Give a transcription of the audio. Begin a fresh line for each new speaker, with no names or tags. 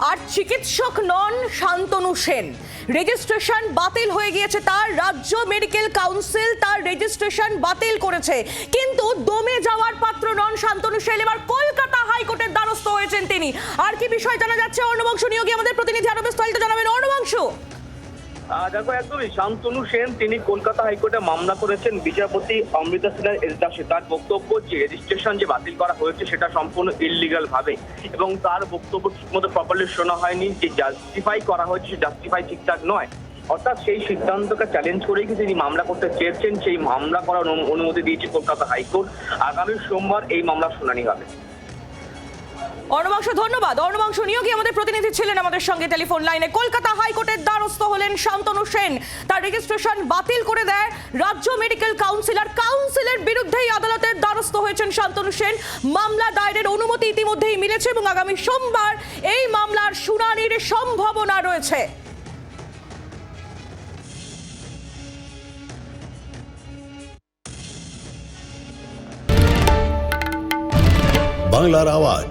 আর চিকিৎসক নন শান্তনু সেন। রেজিস্ট্রেশন বাতিল হয়ে গিয়েছে তার রাজ্য মেডিকেল কাউন্সিল, তার রেজিস্ট্রেশন বাতিল করেছে। কিন্তু দমে যাওয়ার পাত্র নন শান্তনু সেন। এবার কলকাতা হাইকোর্টের দ্বারস্থ হয়েছেন তিনি। আর কি বিষয় জানা যাচ্ছে? অর্ণবংশ নিয়োগী আমাদের প্রতিনিধি
আরও দেখো, একদমই শান্তনু সেন, তিনি কলকাতা হাইকোর্টে মামলা করেছেন বিচারপতি অমৃতা সিনহার এজলাসে। তার বক্তব্য যে রেজিস্ট্রেশন যে বাতিল করা হয়েছে, সেটা সম্পূর্ণ ইললিগাল ভাবে। এবং তার বক্তব্য ঠিকমতো প্রপারলি শোনা হয়নি। যে জাস্টিফাই করা হয়েছে জাস্টিফাই ঠিকঠাক নয়। অর্থাৎ সেই সিদ্ধান্তকে চ্যালেঞ্জ করেই তিনি মামলা করতে চেয়েছেন? সেই মামলা করার অনুমতি দিয়েছে কলকাতা হাইকোর্ট। আগামী সোমবার এই মামলার শুনানি হবে।
অর্ণবংশ, ধন্যবাদ। অর্ণবংশ নিয়োগী আমাদের প্রতিনিধি ছিলেন আমাদের সঙ্গে টেলিফোন লাইনে। কলকাতা হাইকোর্টের দ্বারস্থ হলেন শান্তনু সেন। তার রেজিস্ট্রেশন বাতিল করে দেয় রাজ্য মেডিকেল কাউন্সিলর কাউন্সিলের বিরুদ্ধেই আদালতের দ্বারস্থ হয়েছেন শান্তনু সেন। মামলা দায়েরের অনুমতি ইতিমধ্যেই মিলেছে এবং আগামী সোমবার এই মামলার শুনানির সম্ভাবনা রয়েছে।
বাংলার আওয়াজ।